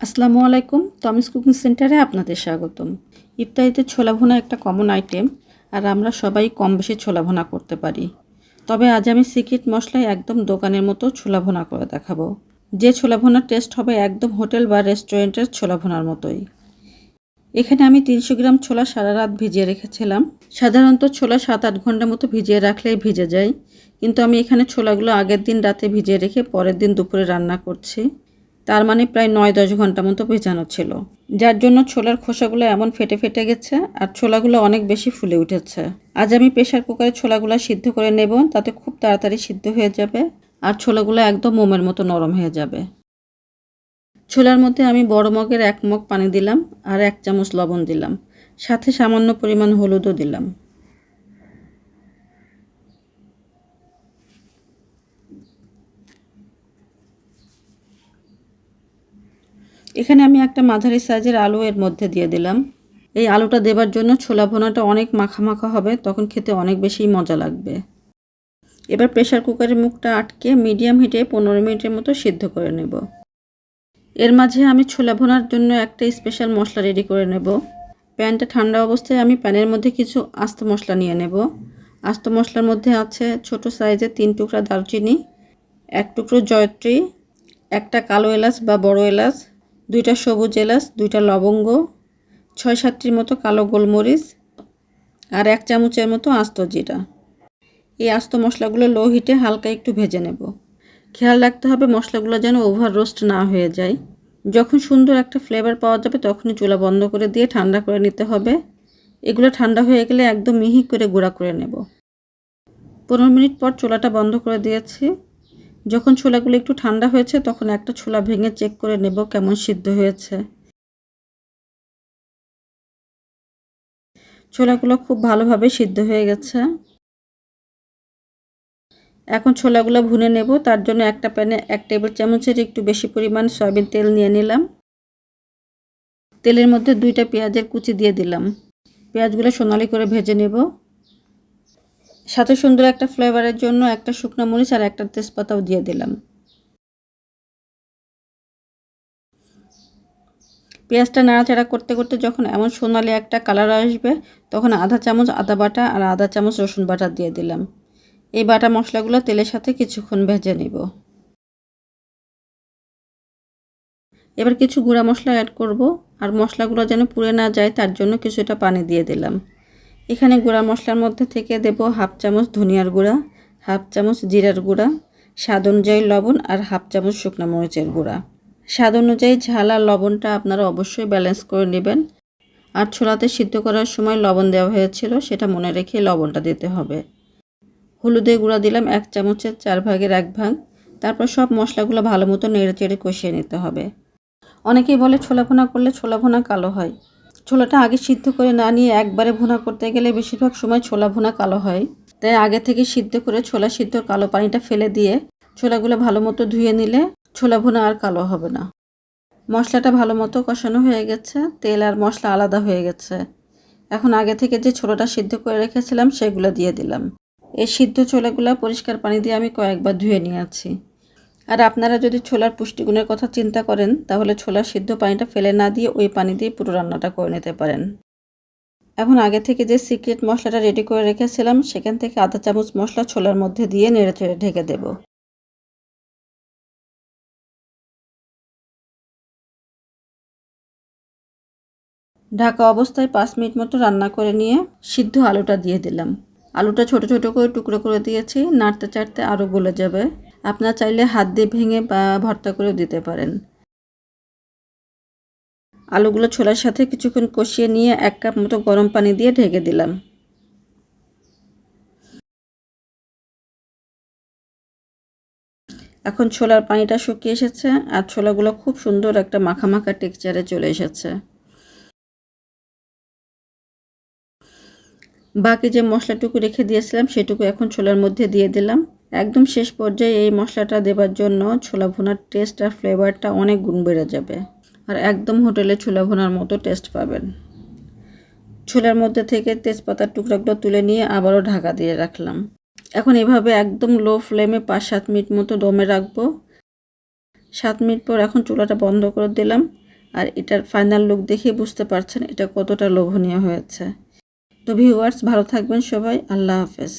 আসসালামু আলাইকুম তমিস কুকিং সেন্টারে আপনাদের স্বাগতম। ইফতারিতে ছোলা ভোনা একটা কমন আইটেম আর আমরা সবাই কম বেশি ছোলা ভোনা করতে পারি। তবে আজ আমি সিক্রেট মশলায় একদম দোকানের মতো ছোলা ভুনা করে দেখাবো। যে ছোলা ভুনার টেস্ট হবে একদম হোটেল বা রেস্টুরেন্টের ছোলা ভোনার মতোই। এখানে আমি তিনশো গ্রাম ছোলা সারা রাত ভিজিয়ে রেখেছিলাম। সাধারণত ছোলা সাত আট ঘণ্টা মতো ভিজিয়ে রাখলেই ভিজে যায়। কিন্তু আমি এখানে ছোলাগুলো আগের দিন রাতে ভিজিয়ে রেখে পরের দিন দুপুরে রান্না করছি। তার মানে প্রায় নয় দশ ঘণ্টা মতো ভেজানো ছিল। যার জন্য ছোলার খোসাগুলো এমন ফেটে ফেটে গেছে আর ছোলাগুলো অনেক বেশি ফুলে উঠেছে। আজ আমি প্রেশার কুকারে ছোলাগুলো সিদ্ধ করে নেব, তাতে খুব তাড়াতাড়ি সিদ্ধ হয়ে যাবে আর ছোলাগুলো একদম মোমের মতো নরম হয়ে যাবে। ছোলার মধ্যে আমি বড় মগের এক মগ পানি দিলাম আর এক চামচ লবণ দিলাম। সাথে সামান্য পরিমাণ হলুদও দিলাম। এখানে আমি একটা মাঝারি সাইজের আলু এর মধ্যে দিয়ে দিলাম। এই আলুটা দেবার জন্য ছোলা ভোনাটা অনেক মাখা মাখা হবে, তখন খেতে অনেক বেশি মজা লাগবে। এবার প্রেশার কুকারের মুখটা আটকে মিডিয়াম হিটে পনেরো মিনিটের মতো সিদ্ধ করে নেব। এর মাঝে আমি ছোলা ভোনার জন্য একটা স্পেশাল মশলা রেডি করে নেব। প্যানটা ঠান্ডা অবস্থায় আমি প্যানের মধ্যে কিছু আস্ত মশলা নিয়ে নেব। আস্ত মশলার মধ্যে আছে ছোট সাইজের তিন টুকরা দারচিনি, এক টুকরো জয়ত্রী, একটা কালো এলাচ বা বড় এলাচ দুইটা সবুজ এলাচ, দুইটা লবঙ্গ, ছয় সাতটির মতো কালো গোলমরিচ আর এক চামচের মতো আস্ত জিরা। এই আস্ত মশলাগুলো লো হিটে হালকা একটু ভেজে নেব। খেয়াল রাখতে হবে মশলাগুলো যেন ওভার রোস্ট না হয়ে যায়। যখন সুন্দর একটা ফ্লেভার পাওয়া যাবে তখনই চুলা বন্ধ করে দিয়ে ঠান্ডা করে নিতে হবে। এগুলো ঠান্ডা হয়ে গেলে একদম মিহি করে গুঁড়া করে নেব। পনেরো মিনিট পর চুলাটা বন্ধ করে দিয়েছি। যখন ছোলাগুলো একটু ঠান্ডা হয়েছে, তখন একটা ছোলা ভেঙে চেক করে নেব কেমন সিদ্ধ হয়েছে। ছোলাগুলো খুব ভালোভাবে সিদ্ধ হয়ে গেছে। এখন ছোলাগুলো ভুনে নেব, তার জন্য একটা প্যানে এক টেবিল চামচের একটু বেশি পরিমাণ সয়াবিন তেল নিয়ে নিলাম। তেলের মধ্যে দুইটা পেঁয়াজের কুচি দিয়ে দিলাম। পেঁয়াজগুলো সোনালি করে ভেজে নেব। সাথে সুন্দর একটা ফ্লেভারের জন্য একটা শুকনো মরিচ আর একটা তেজপাতাও দিয়ে দিলাম। পেঁয়াজটা নাড়াচাড়া করতে করতে যখন এমন সোনালি একটা কালার আসবে, তখন আধা চামচ আদা বাটা আর আধা চামচ রসুন বাটা দিয়ে দিলাম। এই বাটা মশলাগুলো তেলের সাথে কিছুক্ষণ ভেজে নিব। এবার কিছু গুঁড়া মশলা অ্যাড করব, আর মশলাগুলো যেন পুড়ে না যায় তার জন্য কিছুটা পানি দিয়ে দিলাম। এখানে গুঁড়া মশলার মধ্যে থেকে দেব হাফ চামচ ধনিয়ার গুঁড়া, হাফ চামচ জিরার গুঁড়া, স্বাদ অনুযায়ী লবণ আর হাফ চামচ শুকনো মরিচের গুঁড়া। স্বাদ অনুযায়ী ঝাল আর লবণটা আপনারা অবশ্যই ব্যালেন্স করে নেবেন। আর ছোলাতে সিদ্ধ করার সময় লবণ দেওয়া হয়েছিল, সেটা মনে রেখে লবণটা দিতে হবে। হলুদের গুঁড়া দিলাম এক চামচের চার ভাগের এক ভাগ। তারপর সব মশলাগুলো ভালো মতো নেড়ে চেড়ে কষিয়ে নিতে হবে। অনেকেই বলে ছোলা ভুনা করলে ছোলা ভুনা কালো হয়। ছোলাটা আগে সিদ্ধ করে না নিয়ে একবারে ভুনা করতে গেলে বেশিরভাগ সময় ছোলা ভুনা কালো হয়। তাই আগে থেকে সিদ্ধ করে ছোলা সিদ্ধ কালো পানিটা ফেলে দিয়ে ছোলাগুলো ভালো মতো ধুয়ে নিলে ছোলা ভুনা আর কালো হবে না। মশলাটা ভালো মতো কষানো হয়ে গেছে, তেল আর মশলা আলাদা হয়ে গেছে। এখন আগে থেকে যে ছোলাটা সিদ্ধ করে রেখেছিলাম সেগুলো দিয়ে দিলাম। এই সিদ্ধ ছোলাগুলো পরিষ্কার পানি দিয়ে আমি কয়েকবার ধুয়ে নিয়েছি। আর আপনারা যদি ছোলার পুষ্টিগুণের কথা চিন্তা করেন, তাহলে ছোলার সিদ্ধ পানিটা ফেলে না দিয়ে ওই পানি দিয়ে পুরো রান্নাটা করে নিতে পারেন। এখন আগে থেকে যে সিক্রেট মশলাটা রেডি করে রেখেছিলাম, সেখান থেকে আধা চামচ মশলা ছোলার মধ্যে দিয়ে নেড়ে চেড়ে ঢেকে দেব। ঢাকা অবস্থায় পাঁচ মিনিট মতো রান্না করে নিয়ে সিদ্ধ আলুটা দিয়ে দিলাম। আলুটা ছোট ছোট করে টুকরো করে দিয়েছি, নাড়তে চাড়তে আরও গলে যাবে। আপনার চাইলে হাত দিয়ে ভেঙে বা ভর্তা করেও দিতে পারেন। আলুগুলো ছোলার সাথে কিছুক্ষণ কষিয়ে নিয়ে এক কাপ মতো গরম পানি দিয়ে ঢেকে দিলাম। এখন ছোলার পানিটা শুকিয়ে এসেছে আর ছোলাগুলো খুব সুন্দর একটা মাখা মাখা টেক্সচারে চলে এসেছে। বাকি যে মশলাটুকু রেখে দিয়েছিলাম, সেটুকু এখন ছোলার মধ্যে দিয়ে দিলাম। একদম শেষ পর্যায়ে এই মশলাটা দেবার জন্য ছোলা ভুনার টেস্ট আর ফ্লেভারটা অনেক গুণ বেড়ে যাবে। আর একদম হোটেলে ছোলা ভুনার মতো টেস্ট পাবেন। ছোলার মধ্যে থেকে তেজপাতার টুকরাগুলো তুলে নিয়ে আবারও ঢাকা দিয়ে রাখলাম। এখন এভাবে একদম লো ফ্লেমে পাঁচ সাত মিনিট মতো দমে রাখব। সাত মিনিট পর এখন চুলাটা বন্ধ করে দিলাম। আর এটার ফাইনাল লুক দেখে বুঝতে পারছেন এটা কতটা লোভনীয় হয়েছে। তো ভিউয়ার্স ভালো থাকবেন সবাই আল্লাহ হাফেজ।